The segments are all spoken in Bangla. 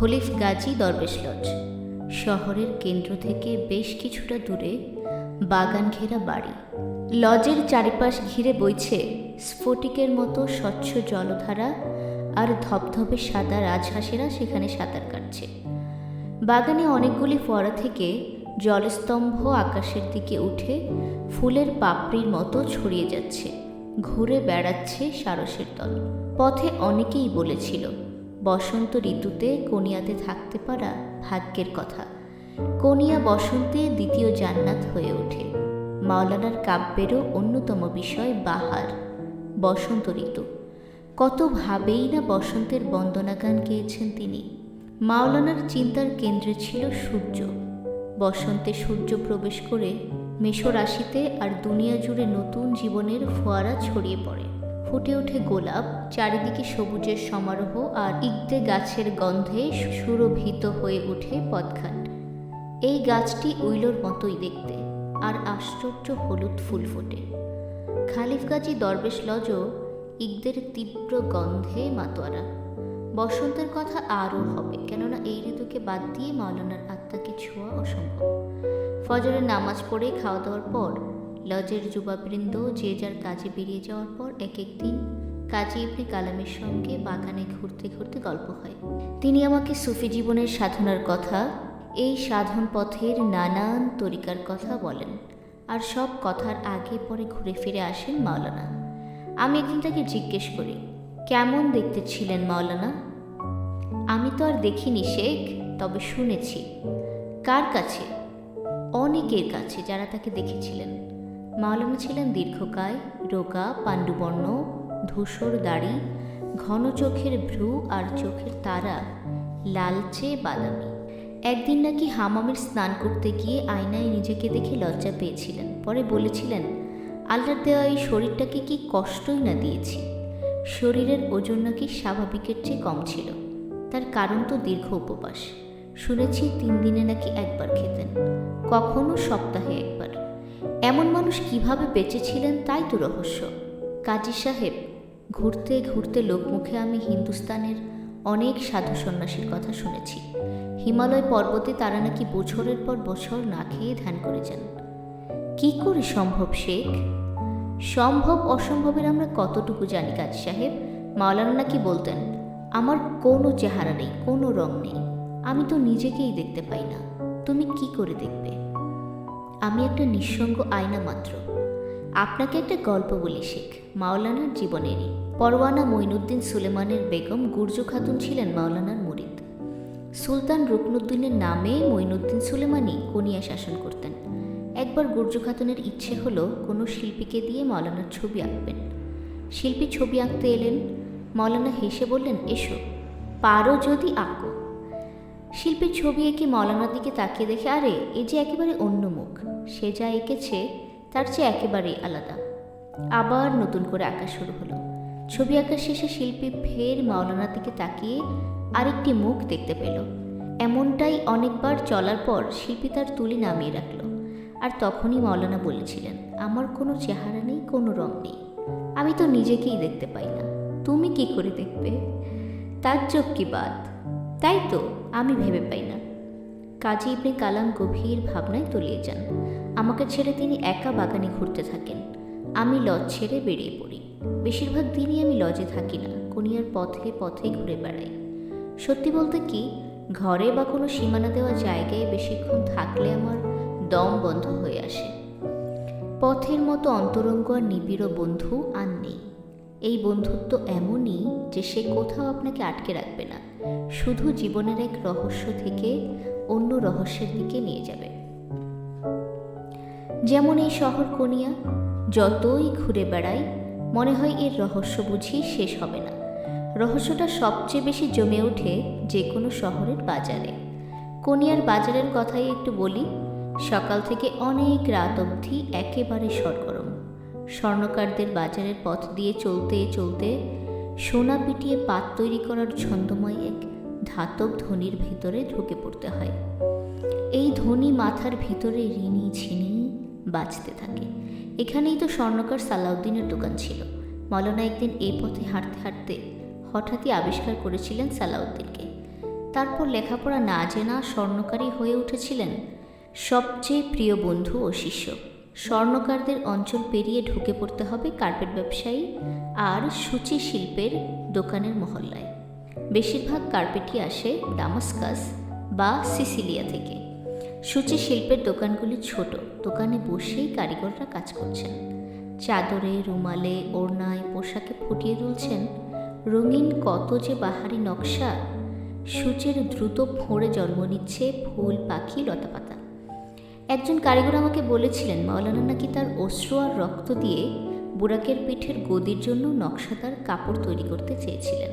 খলিফ গাজী দরবেশ লজ। শহরের কেন্দ্র থেকে বেশ কিছুটা দূরে বাগান ঘেরা বাড়ি। লজের চারিপাশ ঘিরে বইছে স্ফটিকের মতো স্বচ্ছ জলধারা আর ধপধপে সাদা রাজহাঁসেরা সেখানে সাঁতার কাটছে। বাগানে অনেকগুলি ফোয়ারা থেকে জলস্তম্ভ আকাশের দিকে উঠে ফুলের পাপড়ির মতো ছড়িয়ে যাচ্ছে। ঘুরে বেড়াচ্ছে সারসের দল পথে অনেকেই বলেছিল বসন্ত ঋতুতে কোনিয়াতে থাকতে পারা ভাগ্যের কথা। কোনিয়া বসন্তে দ্বিতীয় জান্নাত হয়ে ওঠে। মাওলানার কাব্যেরও অন্যতম বিষয় বাহার, বসন্ত ঋতু। কত ভাবেই না বসন্তের বন্দনাগান গেয়েছেন তিনি। মাওলানার চিন্তার কেন্দ্রে ছিল সূর্য। বসন্তে সূর্য প্রবেশ করে মেষ রাশিতে আর দুনিয়া জুড়ে নতুন জীবনের ফোয়ারা ছড়িয়ে পড়ে। ফুটে ওঠে গোলাপ, চারিদিকে সবুজের সমারোহ আর ইগদে গাছের গন্ধে সুরভিত হয়ে ওঠে পথঘাট এই গাছটি উইলোর মতোই দেখতে, আর আশ্চর্য হলুদ ফুল ফোটে। খালিফ গাজী দরবেশ লজও ইগদের তীব্র গন্ধে মাতোয়ারা। বসন্তের কথা আরও হবে, কেননা এই ঋতুকে বাদ দিয়ে মাওলানার আত্মাকে ছোঁয়া অসম্ভব। ফজরের নামাজ পড়ে খাওয়া দাওয়ার পর লজের যুবাবৃন্দ যে যার কাজে বেরিয়ে যাওয়ার পর এক এক দিন কাজী ইবনে কালামের সঙ্গে বাগানে ঘুরতে ঘুরতে গল্প হয়। তিনি আমাকে সুফি জীবনের সাধনার কথা, এই সাধন পথের নানান তরিকার কথা বলেন আর সব কথার আগে পরে ঘুরে ফিরে আসেন মাওলানা। আমি একদিন তাকে জিজ্ঞেস করি, কেমন দেখতে ছিলেন মাওলানা? আমি তো আর দেখিনি শেখ, তবে শুনেছি। কার কাছে? অনেকের কাছে যারা তাকে দেখেছিলেন। মাওলানা ছিলেন দীর্ঘকায়, রোগা, পাণ্ডুবর্ণ, ধূসর দাড়ি, ঘন চোখের ভ্রু আর চোখের তারা, লালচে বাদামি। একদিন নাকি হামামের স্নান করতে গিয়ে আয়নায় নিজেকে দেখে লজ্জা পেয়েছিলেন। পরে বলেছিলেন আল্লাহর দেওয়া এই শরীরটাকে কি কষ্টই না দিয়েছি? শরীরের ওজন নাকি স্বাভাবিকের চেয়ে কম ছিল। তার কারণ তো দীর্ঘ উপবাস। শুনেছি তিন দিনে নাকি একবার খেতেন। কখনো সপ্তাহে একবার। এমন মানুষ কীভাবে বেঁচেছিলেন তাই তো রহস্য। কাজী সাহেব, ঘুরতে ঘুরতে লোকমুখে আমি হিন্দুস্তানের অনেক সাধু সন্ন্যাসীর কথা শুনেছি। হিমালয় পর্বতে তারা নাকি বছরের পর বছর না খেয়ে ধ্যান করে যান। কি করে সম্ভব, শেখ? সম্ভব, অসম্ভবের আমরা কতটুকু জানি, কাজী সাহেব? মাওলানা নাকি বলতেন, আমার কোনো চেহারা নেই, কোনো রং নেই। আমি তো নিজেকেই দেখতে পাই না। তুমি কি করে দেখবে? আমি একটা নিঃসঙ্গ আয়না মাত্র। আপনাকে একটা গল্প বলি, শেখ। মাওলানার জীবনেরই। পরওয়ানা মঈনুদ্দিন সুলেমানের বেগম গুর্জু খাতুন ছিলেন মাওলানার মুরিদ। সুলতান রুকনুদ্দিনের নামে মঈনুদ্দিন সুলেমানি কোনিয়া শাসন করতেন। একবার গুর্জু খাতুনের ইচ্ছে হলো কোনো শিল্পীকে দিয়ে মাওলানার ছবি আঁকবেন। শিল্পী ছবি আঁকতে এলেন। মাওলানা হেসে বললেন, এসো, পারো যদি আঁকো। শিল্পীর ছবি এঁকে মৌলানার দিকে তাকিয়ে দেখে, আরে, এ যে একেবারে অন্য সে যা এঁকেছে, তার চেয়ে একেবারেই আলাদা। আবার নতুন করে আঁকা শুরু হলো। ছবি আঁকা শেষে শিল্পী ফের মাওলানার দিকে তাকিয়ে আরেকটি মুখ দেখতে পেল। এমনটাই অনেকবার চলার পর শিল্পী তার তুলি নামিয়ে রাখল। আর তখনই মাওলানা বলেছিলেন, আমার কোনো চেহারা নেই, কোনো রং নেই। আমি তো নিজেকেই দেখতে পাই না। তুমি কি করে দেখবে? তার চোখ কি বাদ তাই তো, আমি ভেবে পাই না। কাজী ইবনে কালাম গভীর ভাবনায় তলিয়ে যান। আমাকে ছেড়ে তিনি একা বাগানে ঘুরতে থাকেন। আমি লজ ছেড়ে বেরিয়ে পড়ি। বেশিরভাগ দিনই আমি লজে থাকি না, কোনিয়ার পথে পথে ঘুরে বেড়াই। সত্যি বলতে কি, ঘরে বা কোনো সীমানা দেওয়া জায়গায় বেশিক্ষণ থাকলে আমার দম বন্ধ হয়ে আসে। পথের মতো অন্তরঙ্গ আর নিবিড় বন্ধু আর নেই। এই বন্ধুত্ব এমনই যে সে কোথাও আপনাকে আটকে রাখবে না। শুধু জীবনের এক রহস্য থেকে অন্য রহস্যের দিকে নিয়ে যাবে। যেমন এই শহর কোনিয়া, যতই ঘুরে বেড়াই, মনে হয় এর রহস্য বুঝি শেষ হবে না। রহস্যটা সবচেয়ে বেশি জমে ওঠে যে কোনো শহরের বাজারে। কোনিয়ার বাজারের কথাই একটু বলি, সকাল থেকে অনেক রাত অবধি একেবারে সরগরম। স্বর্ণকারদের বাজারের পথ দিয়ে চলতে চলতে সোনা পিটিয়ে পাত তৈরি করার ছন্দময় এক ধাতব ধ্বনির ভিতরে ঢুকে পড়তে হয়। এই ধ্বনি মাথার ভিতরে ঋণি ঝিনি বাজতে থাকে। এখানেই তো স্বর্ণকার সালাউদ্দিনের দোকান ছিল। মলনা একদিন এই পথে হাঁটতে হাঁটতে হঠাৎই আবিষ্কার করেছিলেন সালাউদ্দিনকে। তারপর লেখাপড়া না জেনা স্বর্ণকারী হয়ে উঠেছিলেন সবচেয়ে প্রিয় বন্ধু ও শিষ্য। স্বর্ণকারদের অঞ্চল পেরিয়ে ঢুকে পড়তে হবে কার্পেট ব্যবসায়ী আর সূচি শিল্পের দোকানের মহল্লায়। বেশিরভাগ কার্পেটই আসে ডামাস্কাস বা সিসিলিয়া থেকে। সূচি শিল্পের দোকানগুলি ছোট, দোকানে বসেই কারিগররা কাজ করছেন। চাদরে, রুমালে, ওড়নায় পোশাকে ফুটিয়ে তুলছেন। রঙিন কত যে বাহারি নকশা, সূচের দ্রুত ফোঁড়ে জন্ম নিচ্ছে ফুল, পাখি, লতাপাতা। একজন কারিগর আমাকে বলেছিলেন, মাওলানা নাকি তার অশ্রু আর রক্ত দিয়ে বুরাকের পিঠের গদির জন্য নকশাদার কাপড় তৈরি করতে চেয়েছিলেন।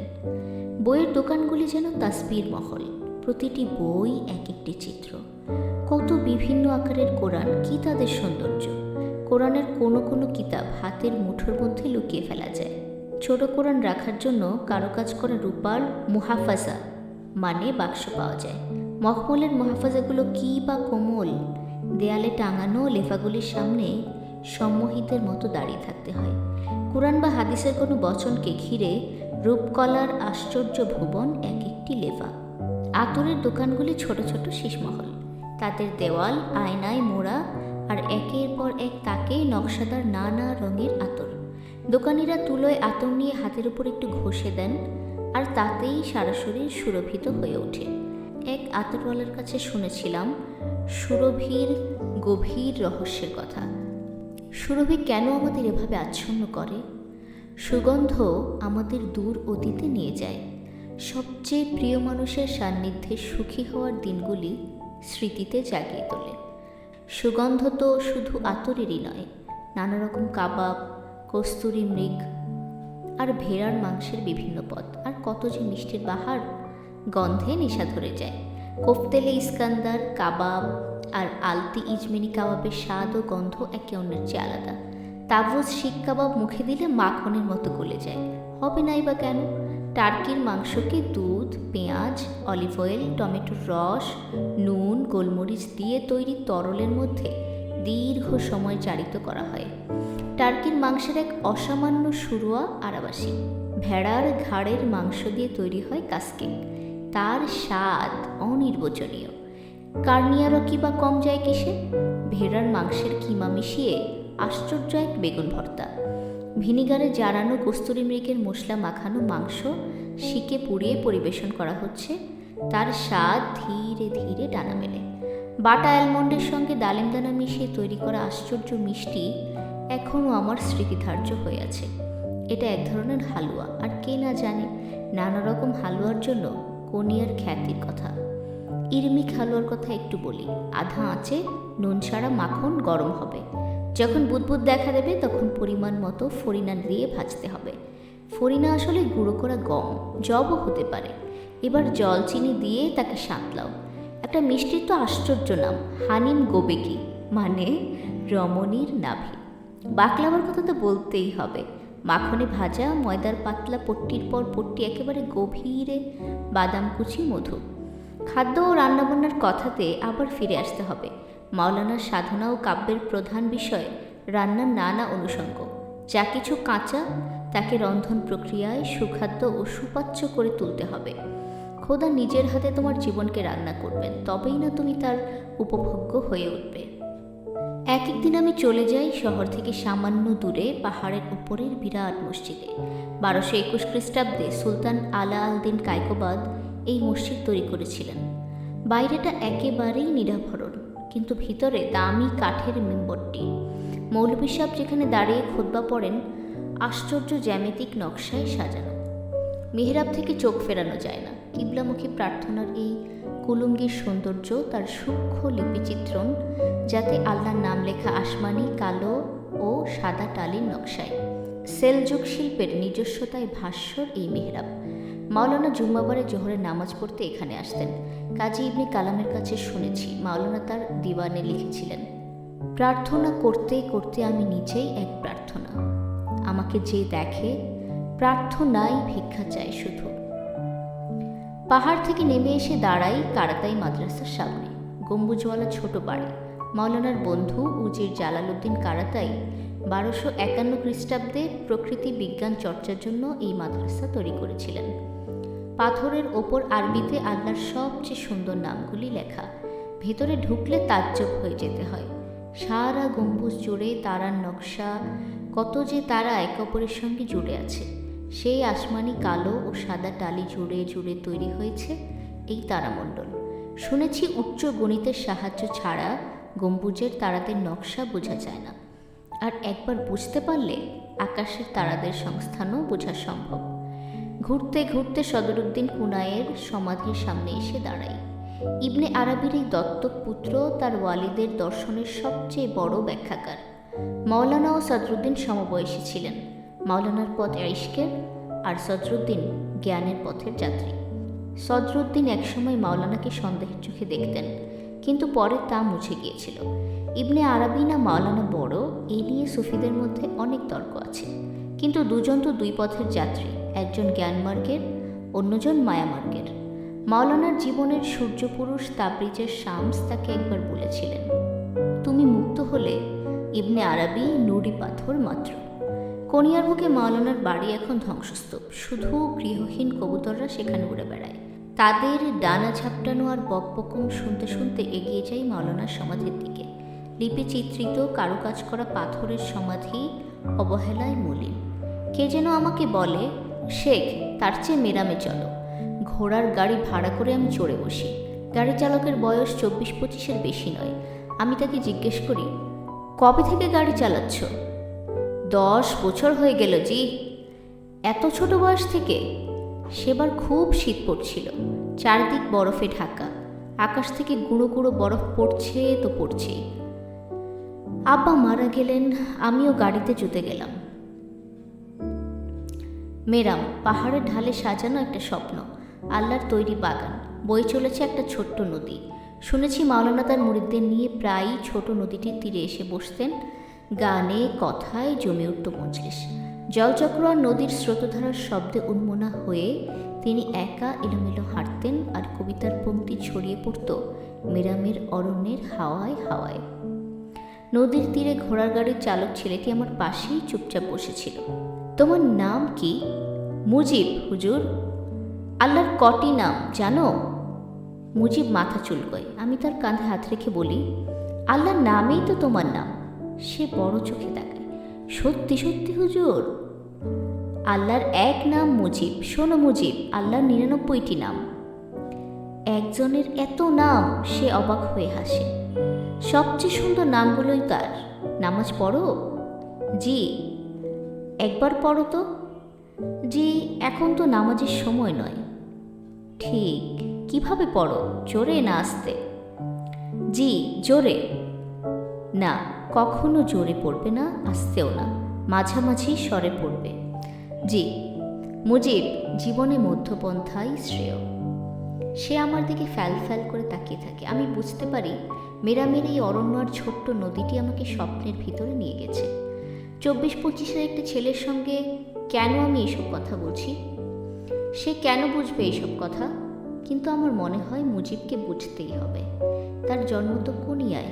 বইয়ের দোকানগুলি যেন তাসবির মহল, প্রতিটি বই এক একটি চিত্র। কত বিভিন্ন আকারের কোরআন, কি তাদের সৌন্দর্য। কোরআনের কোনো কোনো কিতাব হাতের মুঠোর মধ্যে লুকিয়ে ফেলা যায়। ছোট কোরআন রাখার জন্য কারও কাজ করা রূপার মুহাফাজা মানে বাক্স পাওয়া যায়। মখমলের মহাফাজাগুলো কী বা কোমল দেয়ালে টাঙানো লেফাগুলির সামনে সম্মোহিতের মতো দাঁড়িয়ে থাকতে হয়। কোরআন বা হাদিসের কোনো বচনকে ঘিরে রূপকলার আশ্চর্য ভুবন এক একটি লেফা। আতরের দোকানগুলি ছোট ছোট শীষমহল। তাদের দেওয়াল, আয়নায় মোড়া আর একের পর এক তাকেই নকশাদার নানা রঙের আতর। দোকানিরা তুলোয় আতর নিয়ে হাতের উপর একটু ঘষে দেন আর তাতেই সারা শরীর সুরভিত হয়ে ওঠে। এক আতরওয়ালার কাছে শুনেছিলাম সুরভির গভীর রহস্যের কথা। সুরভি কেন আমাদের এভাবে আচ্ছন্ন করে? সুগন্ধ আমাদের দূর অতীতে নিয়ে যায়। সবচেয়ে প্রিয় মানুষের সান্নিধ্যে সুখী হওয়ার দিনগুলি স্মৃতিতে জাগিয়ে তোলে। সুগন্ধ তো শুধু আতরেরই নয় নানা রকম কাবাব, কস্তুরি মৃগ আর ভেড়ার মাংসের বিভিন্ন পদ। আর কত যে মিষ্টির বাহার গন্ধে নেশা ধরে যায়। কোফতেলে ইস্কান্দার, কাবাব আর আলতি ইজমিনি কাবাবের স্বাদ ও গন্ধ একে অন্যের চেয়ে আলাদা। তাবুজ শিক কাবাব মুখে দিলে মাখনের মতো গলে যায়। হবে নাই বা কেন? টার্কির মাংসকে দুধ, পেঁয়াজ, অলিভ অয়েল, টমেটোর রস, নুন, গোলমরিচ দিয়ে তৈরি তরলের মধ্যে দীর্ঘ সময় চারিত করা হয়। টার্কির মাংসের এক অসামান্য সুরুয়া আরাবাসী। ভেড়ার ঘাড়ের মাংস দিয়ে তৈরি হয় কাস্কে তার স্বাদ অনির্বচনীয়। কার্নিয়ারও কি বা কম যায় কিসে? ভেড়ার মাংসের কিমা মিশিয়ে আশ্চর্য এক বেগুন ভর্তা। ভিনিগারে জারানো কস্তুরি মৃগের মশলা মাখানো মাংস শিকে পুড়িয়ে পরিবেশন করা হচ্ছে। তার স্বাদ ধীরে ধীরে ডানা মেলে। বাটা অ্যালমন্ডের সঙ্গে ডালিম দানা মিশিয়ে তৈরি করা আশ্চর্য মিষ্টি এখনও আমার স্মৃতিধার্য হয়ে আছে। এটা এক ধরনের হালুয়া। আর কে না জানে, নানা রকম হালুয়ার জন্য কোনিয়ার খ্যাতির কথা। ইরমিক হালুয়ার কথা একটু বলি। আধা আঁচে নুন ছাড়া মাখন গরম হবে। যখন বুদবুদ দেখা দেবে, তখন পরিমাণ মতো ফরিনা দিয়ে ভাজতে হবে। ফরিনা আসলে গুঁড়ো করা গম জবও হতে পারে। এবার জল চিনি দিয়ে তাকে সাঁতলাও। একটা মিষ্টির তো আশ্চর্য নাম, হানিম গোবেকি মানে রমণীর নাভি। বাকলাবার কথা তো বলতেই হবে। মাখনে ভাজা, ময়দার পাতলা পট্টির পর পট্টি একেবারে গভীরে বাদাম কুচি, মধু। খাদ্য ও রান্নাবান্নার কথাতে আবার ফিরে আসতে হবে। মাওলানার সাধনা ও কাব্যের প্রধান বিষয় রান্নার নানা অনুষঙ্গ। যা কিছু কাঁচা, তাকে রন্ধন প্রক্রিয়ায় সুখাদ্য ও সুপাচ্য করে তুলতে হবে। খোদা নিজের হাতে তোমার জীবনকে রান্না করবেন, তবেই না তুমি তার উপভোগ্য হয়ে উঠবে। এক একদিন আমি চলে যাই শহর থেকে সামান্য দূরে, পাহাড়ের উপরের বিরাট মসজিদে। বারোশো একুশ খ্রিস্টাব্দে সুলতান আলা আল দিন কায়কোবাদ এই মসজিদ তৈরি করেছিলেন। বাইরেটা একেবারেই নিরাভরণ, কিন্তু ভিতরে দামি কাঠের মেম্বরটি। মৌলভী সাহেব যেখানে দাঁড়িয়ে খোদবা পড়েন, আশ্চর্য জ্যামিতিক নকশায় সাজানো। মেহরাব থেকে চোখ ফেরানো যায় না। কিবলামুখী প্রার্থনার এই কুলুঙ্গির সৌন্দর্য তার সূক্ষ্ম লিপিচিত্রণ, যাতে আল্লাহর নাম লেখা আসমানি, কালো ও সাদা টালির নকশায়। সেলযুগ শিল্পের নিজস্বতায় ভাস্বর এই মেহরাব। মাওলানা জুম্মাবারে জোহরের নামাজ পড়তে এখানে আসতেন। কাজী ইবনে কালামের কাছে শুনেছি মাওলানা তার দিওয়ানে লিখেছিলেন, প্রার্থনা করতে করতে আমি নিজেই এক প্রার্থনা। আমাকে যে দেখে প্রার্থনাই ভিক্ষা চায় শুধু। পাহাড় থেকে নেমে এসে দাঁড়াই কারাতাই মাদ্রাসার সামনে। গম্বুজওয়ালা ছোট বাড়ি। মাওলানার বন্ধু উজির জালালউদ্দিন কারাতাই বারোশো একান্ন খ্রিস্টাব্দে প্রকৃতি বিজ্ঞান চর্চার জন্য এই মাদ্রাসা তৈরি করেছিলেন। পাথরের ওপর আরবিতে আল্লাহর সবচেয়ে সুন্দর নামগুলি লেখা। ভেতরে ঢুকলে তাজ্জব হয়ে যেতে হয়। সারা গম্বুজ জুড়ে তারার নকশা, কত যে তারা একে অপরের সঙ্গে জুড়ে আছে। সেই আসমানি কালো ও সাদা টালি জুড়ে জুড়ে তৈরি হয়েছে এই তারামণ্ডল। শুনেছি উচ্চ গণিতের সাহায্য ছাড়া গম্বুজের তারাদের নকশা বোঝা যায় না। আর একবার বুঝতে পারলে আকাশের তারাদের সংস্থানও বোঝা সম্ভব। ঘুরতে ঘুরতে সদরুদ্দিন কুনায়ের সমাধির সামনে এসে দাঁড়াই। ইবনে আরবির এই দত্তক পুত্র তার ওয়ালিদের দর্শনের সবচেয়ে বড় ব্যাখ্যাকার। মাওলানা ও সদরুদ্দিন সমবয়সী ছিলেন। মাওলানার পথ ইশকের আর সদরুদ্দিন জ্ঞানের পথের যাত্রী। সদরুদ্দিন একসময় মাওলানাকে সন্দেহের চোখে দেখতেন, কিন্তু পরে তা মুছে গিয়েছিল। ইবনে আরবি না মাওলানা বড়, এ নিয়ে সুফিদের মধ্যে অনেক তর্ক আছে। কিন্তু দুজন তো দুই পথের যাত্রী, একজন জ্ঞানমার্গের, অন্যজন মায়ামার্গের। মাওলানার জীবনের সূর্যপুরুষ তাবরিজের শামস তাকে একবার বলেছিলেন, তুমি মুক্ত হলে ইবনে আরবি নুড়ি পাথর মাত্র। কনিয়ার বুকে মাওলানার বাড়ি এখন ধ্বংসস্তূপ। শুধু গৃহহীন কবুতররা সেখানে উড়ে বেড়ায়। তাদের ডানা ঝাপটানো আর বকবকম শুনতে শুনতে এগিয়ে যাই মাওলানার সমাধির দিকে। লিপি চিত্রিত, কারুকাজ করা পাথরের সমাধি অবহেলায় মলিন। কে যেন আমাকে বলে, শেখ, তার চেয়ে মেরামে চলো। ঘোড়ার গাড়ি ভাড়া করে আমি চড়ে বসি। গাড়ি চালকের বয়স চব্বিশ পঁচিশের বেশি নয়। আমি তাকে জিজ্ঞেস করি, কবে থেকে গাড়ি চালাচ্ছ? দশ বছর হয়ে গেল জি। এত ছোট বয়স থেকে সেবার খুব শীত পড়ছিল। চারদিক বরফে ঢাকা। আকাশ থেকে গুঁড়ো গুঁড়ো বরফ পড়ছে তো পড়ছেই। আব্বা মারা গেলেন, আমিও গাড়িতে জুতে গেলাম। মেরাম, পাহাড়ের ঢালে সাজানো একটা স্বপ্ন, আল্লাহর তৈরি বাগান বই চলেছে একটা ছোট্ট নদী। শুনেছি মাওলানা তার মুরিদদের নিয়ে প্রায়ই ছোট নদীটির তীরে এসে বসতেন। গানে, কথায় জমে উঠত মজলিস। জলচক্র আর নদীর স্রোতধারার শব্দে উন্মনা হয়ে তিনি একা এলোমেলো হাঁটতেন আর কবিতার পঙ্ক্তি ছড়িয়ে পড়ত মেরামের অরণ্যের হাওয়ায় হাওয়ায়। নদীর তীরে ঘোড়ার গাড়ির চালক ছেলেটি আমার পাশেই চুপচাপ বসেছিল। তোমার নাম কি? মুজিব, হুজুর। আল্লাহর কটি নাম, জানো? মুজিব মাথা চুলকয়। আমি তার কাঁধে হাত রেখে বলি, আল্লাহর নামেই তো তোমার নাম। সে বড় চোখে তাকায়। সত্যি সত্যি, হুজুর? আল্লাহর এক নাম মুজিব। শোনো মুজিব, আল্লাহর নিরানব্বইটি নাম। একজনের এত নাম সে অবাক হয়ে হাসে। সবচেয়ে সুন্দর নামগুলোই তার নামাজ পড়ো? জি, একবার পড়ো তো। জি, এখন তো নামাজের সময় নয়। ঠিক, কীভাবে পড়ো? জোরে না আসতে? জি, জোরে। না, কখনো জোরে পড়বে না, আসতেও না। মাঝামাঝি স্বরে পড়বে। জি, মুজিব, জীবনে মধ্যপন্থাই শ্রেয়। সে আমার দিকে ফ্যাল ফ্যাল করে তাকিয়ে থাকে। আমি বুঝতে পারি, মেরামের এই অরণ্য আর ছোট্ট নদীটি আমাকে স্বপ্নের ভিতরে নিয়ে গেছে। চব্বিশ পঁচিশের একটি ছেলের সঙ্গে কেন আমি এসব কথা বলছি? সে কেন বুঝবে এইসব কথা? কিন্তু আমার মনে হয় মুজিবকে বুঝতেই হবে। তার জন্ম তো কোনিয়ায়।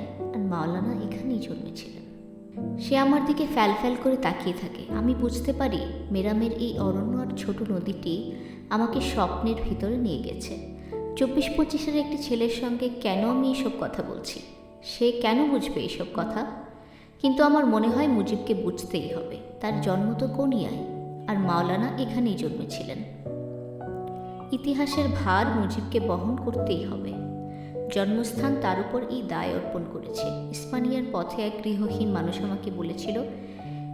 মাওলানা এখানেই জন্মেছিলেন। সে আমার দিকে ফ্যাল ফ্যাল করে তাকিয়ে থাকে। আমি বুঝতে পারি মেরামের এই অরণ্য আর ছোট নদীটি আমাকে স্বপ্নের ভিতরে নিয়ে গেছে। চব্বিশ পঁচিশের একটি ছেলের সঙ্গে কেন আমি এইসব কথা বলছি? সে কেন বুঝবে এইসব কথা? কিন্তু আমার মনে হয় মুজিবকে বুঝতেই হবে। তার জন্ম তো কোনিয়ায় আর মাওলানা এখানেই জন্মেছিলেন। ইতিহাসের ভার মুজিবকে বহন করতেই হবে। জন্মস্থান তার উপর এই দায় অর্পণ করেছে। ইস্পানিয়ার পথে এক গৃহহীন মানুষ আমাকে বলেছিল,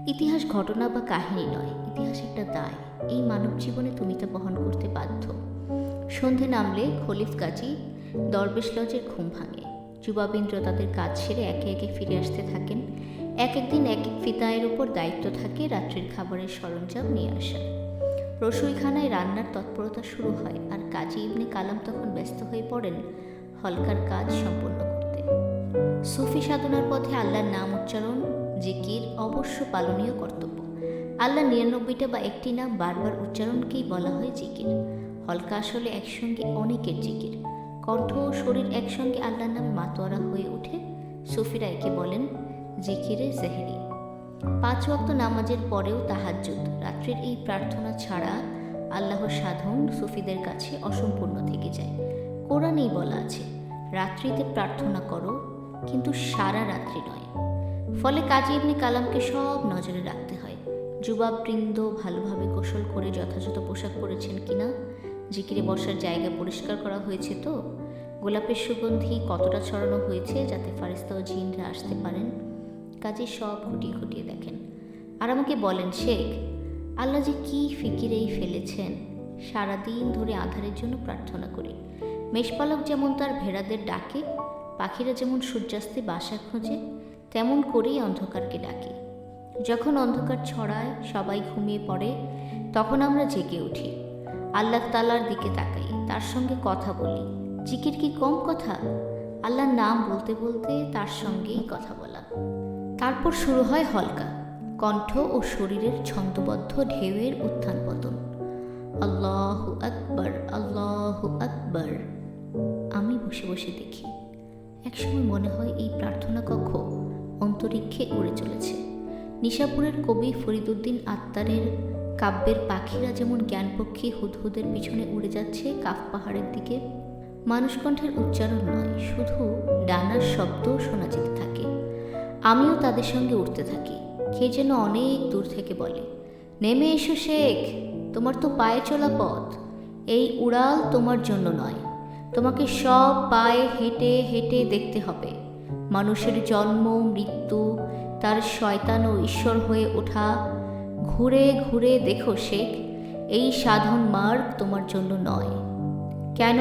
ইতিহাস ঘটনা বা কাহিনী নয়, ইতিহাস একটা দায়। এই মানব জীবনে তুমি তা বহন করতে বাধ্য। সন্ধে নামলে খলিফ গাজী দরবেশ লজের ঘুম ভাঙে। যুবাবেন্দ্র তাদের কাজ সেরে একে একে ফিরে আসতে থাকেন। এক একদিন এক এক ফিতায়ের উপর দায়িত্ব থাকে, রাত্রির খাবারের সরঞ্জাম নিয়ে আসা। রসুইখানায় রান্নার তৎপরতা শুরু হয় আর কাজী ইবনে কালাম তখন ব্যস্ত হয়ে পড়েন। হলকার কাজ সম্পন্ন করতে। সুফি সাধনার পথে আল্লাহর নাম উচ্চারণ, জিকির অবশ্য পালনীয় কর্তব্য। আল্লাহ নিরানব্বইটা বা একটি নাম বারবার উচ্চারণকেই বলা হয় জিকির। হলকা আসলে একসঙ্গে অনেকের জিকির। কণ্ঠ ও শরীর একসঙ্গে আল্লাহর নাম মাতোয়ারা হয়ে ওঠে, সুফিরা একে বলেন জিকিরে জেহেরি। পাঁচ ওয়াক্ত নামাজের পরেও তাহাজ্জুদ, রাত্রির এই প্রার্থনা ছাড়া আল্লাহর সাধন সুফিদের কাছে অসম্পূর্ণ থেকে যায়। কোরআনেই বলা আছে, রাত্রিতে প্রার্থনা করো, কিন্তু সারা রাত্রি নয়। ফলে কাজী ইবনে কালামকে সব নজরে রাখতে হয়। যুবাবৃন্দ ভালোভাবে গোসল করে যথাযথ পোশাক পরেছেন কিনা, জিকিরে বসার জায়গা পরিষ্কার করা হয়েছে তো? গোলাপের সুগন্ধি কতটা ছড়ানো হয়েছে যাতে ফারিস্তা ও জিনরা আসতে পারেন? কাজে সব খুঁটিয়ে খুঁটিয়ে দেখেন। আর আমাকে বলেন, শেখ, আল্লাহ যে কী ফিকিরেই ফেলেছেন, সারাদিন ধরে আধারের জন্য প্রার্থনা করি। মেষপালক যেমন তার ভেড়াদের ডাকে, পাখিরা যেমন সূর্যাস্তে বাসা খোঁজে, তেমন করেই অন্ধকারকে ডাকে। যখন অন্ধকার ছড়ায়, সবাই ঘুমিয়ে পড়ে, তখন আমরা জেগে উঠি। আল্লাহ তালার দিকে তাকাই, তার সঙ্গে কথা বলি। জিকির কি কম কথা? আল্লাহর নাম বলতে বলতে তার সঙ্গেই কথা বলা। তারপর শুরু হয় হলকা, কণ্ঠ ও শরীরের ছন্দবদ্ধ ঢেউয়ের উত্থান পতন। আল্লাহ আকবর আল্লাহ আকবর। আমি বসে বসে দেখি, একসময় মনে হয় এই প্রার্থনা কক্ষ অন্তরিক্ষে উড়ে চলেছে। নিশাপুরের কবি ফরিদুদ্দিন আত্মারের কাব্যের পাখিরা যেমন জ্ঞানপক্ষী হুদহুদের পিছনে উড়ে যাচ্ছে কাফ পাহাড়ের দিকে, মানুষকণ্ঠের উচ্চারণ নয়, শুধু ডানার শব্দও শোনা যেতে থাকে। আমিও তাদের সঙ্গে উঠতে থাকি, কে যেন অনেক দূর থেকে বলে, নেমে এসো শেখ, তোমার তো পায়ে চলা পথ, এই উড়াল তোমার জন্য নয়। তোমাকে সব পায়ে হেঁটে হেঁটে দেখতে হবে। মানুষের জন্ম, মৃত্যু, তার শয়তান ও ঈশ্বর হয়ে ওঠা। ঘুরে ঘুরে দেখো শেখ, এই সাধন মার্গ তোমার জন্য নয়। কেন?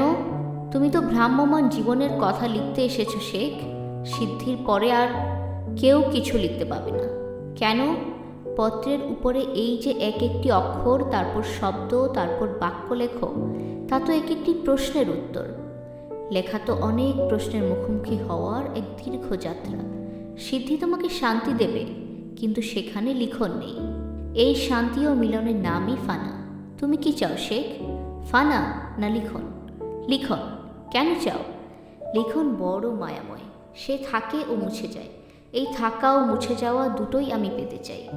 তুমি তো ভ্রাম্যমান জীবনের কথা লিখতে এসেছ শেখ। সিদ্ধির পরে আর কেউ কিছু লিখতে পাবে না। কেন? পত্রের উপরে এই যে এক একটি অক্ষর, তারপর শব্দ, তারপর বাক্য লেখো, তা তো এক একটি প্রশ্নের উত্তর। লেখা তো অনেক প্রশ্নের মুখোমুখি হওয়ার এক দীর্ঘ যাত্রা। সিদ্ধি তোমাকে শান্তি দেবে, কিন্তু সেখানে লিখন নেই। এই শান্তি ও মিলনের নামই ফানা। তুমি কি চাও, শেখ? ফানা না লিখন? লিখন। কেন চাও? লিখন বড় মায়াময়। সে থাকে ও মুছে যায়। এই থাকা ও মুছে যাওয়া দুটোই আমি পেতে চাই।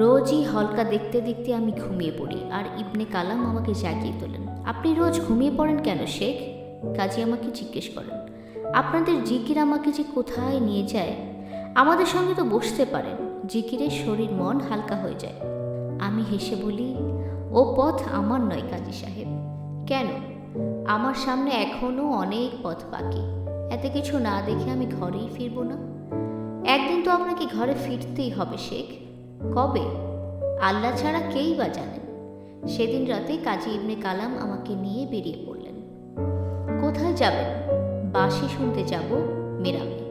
রোজই হলকা দেখতে দেখতে আমি ঘুমিয়ে পড়ি, আর ইবনে কালাম আমাকে জাগিয়ে তোলেন। আপনি রোজ ঘুমিয়ে পড়েন কেন, শেখ? কাজী আমাকে জিজ্ঞেস করেন, আপনাদের জিকির আমাকে যে কোথায় নিয়ে যায়? আমাদের সঙ্গে তো বসতে পারেন, জিকিরের শরীর মন হালকা হয়ে যায়। আমি হেসে বলি, ও পথ আমার নয় কাজী সাহেব। কেন? আমার সামনে এখনও অনেক পথ বাকি। এত কিছু না দেখে আমি ঘরেই ফিরবো না? একদিন তো আপনাকে ঘরে ফিরতেই হবে, শেখ। কবে? আল্লাহ ছাড়া কেই বা জানেন? সেদিন রাতে কাজী ইবনে কালাম আমাকে নিয়ে বেরিয়ে পড়লেন। কোথায় যাবেন? বাসি শুনতে যাব মেরামে।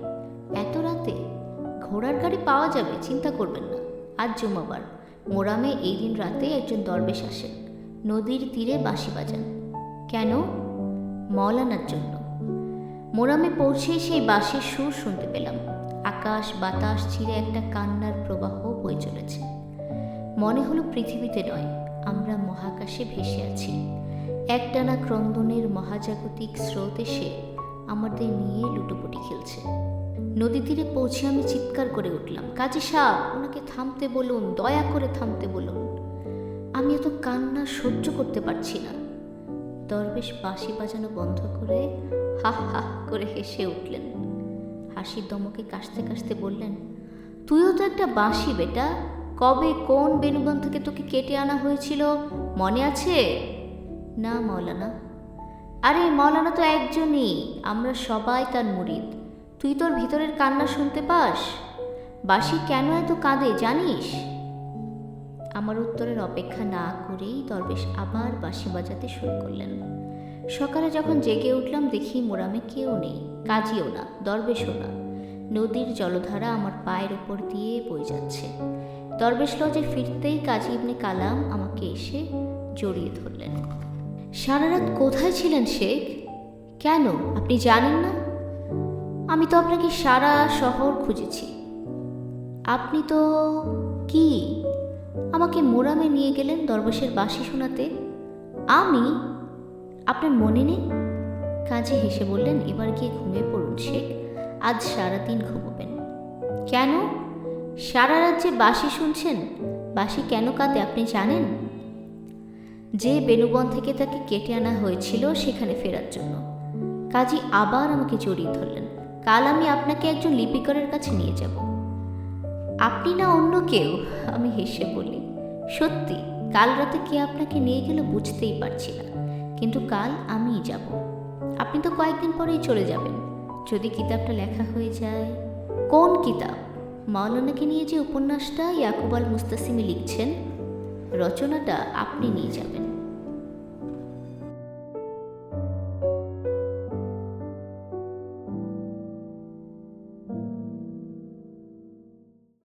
এত রাতে? ঘোড়ার গাড়ি পাওয়া যাবে, চিন্তা করবেন না। আজ জুমাবার মোরামে এই দিন রাতে একজন দরবেশ আসেন। নদীর তীরে বাঁশি বাজান। কেন? মৌলানার জন্য। মোরামে পৌঁছে সেই বাঁশির সুর শুনতে পেলাম। আকাশ বাতাস ছিঁড়ে একটা কান্নার প্রবাহ বয়ে চলেছে। মনে হলো পৃথিবীতে নয়, আমরা মহাকাশে ভেসে আছি। একটানা ক্রন্দনের মহাজাগতিক স্রোত এসে আমাদের নিয়ে লুটোপুটি খেলছে। নদী তীরে পৌঁছে আমি চিৎকার করে উঠলাম, কাজী সাহ ওনাকে থামতে বলুন, দয়া করে থামতে বলুন। আমি এত কান্না সহ্য করতে পারছি না। দরবেশ বাঁশি বাজানো বন্ধ করে হা হা করে হেসে উঠলেন। হাসির দমকে কাশতে কাশতে বললেন তুইও তো একটা বাঁশি বেটা। কবে কোন বেনুবন থেকে তোকে কেটে আনা হয়েছিল, মনে আছে? না, মৌলানা। আরে, মৌলানা তো একজনই, আমরা সবাই তার মুরিদ। তুই তোর ভিতরের কান্না শুনতে পাস? বাঁশি কেন এত কাঁদে, জানিস? আমার উত্তরের অপেক্ষা না করেই দরবেশ আবার বাঁশি বাজাতে শুরু করলেন। সকালে যখন জেগে উঠলাম, দেখি মোরামে কেউ নেই, কাজীও না, দরবেশও না। নদীর জলধারা আমার পায়ের ওপর দিয়ে বয়ে যাচ্ছে। দরবেশ লজে ফিরতেই কাজী ইবনে কালাম আমাকে এসে জড়িয়ে ধরলেন। সারা রাত কোথায় ছিলেন শেখ? কেন? আপনি জানেন না? আমি তো আপনাকে সারা শহর খুঁজেছি। আপনি তো কি? আমাকে মোরামে নিয়ে গেলেন দরবেশের বাসি শোনাতে। আমি? আপনার মনে নেই? কাজে হেসে বললেন, এবার গিয়ে ঘুমিয়ে পড়ুন শেখ। আজ সারাদিন ঘুমোবেন। কেন? সারা রাত যে বাঁশি শুনছেন? বাসি কেন কাঁদে আপনি জানেন? যে বেনুবন থেকে তাকে কেটে আনা হয়েছিল সেখানে ফেরার জন্য। কাজী আবার আমাকে জড়িয়ে ধরলেন। কাল আমি আপনাকে একজন লিপিকরের কাছে নিয়ে যাব। আপনি না অন্য কেউ? আমি হেসে বলি, সত্যি, কাল রাতে কে আপনাকে নিয়ে গেল বুঝতেই পারছি না। কিন্তু কাল আমিই যাব। আপনি তো কয়েকদিন পরেই চলে যাবেন। যদি কিতাবটা লেখা হয়ে যায়, কোন কিতাব? মাওলানাকে নিয়ে যে উপন্যাসটা ইয়াকুব আল মুস্তাসিমি লিখছেন, রচনাটা আপনি নিয়ে যাবেন।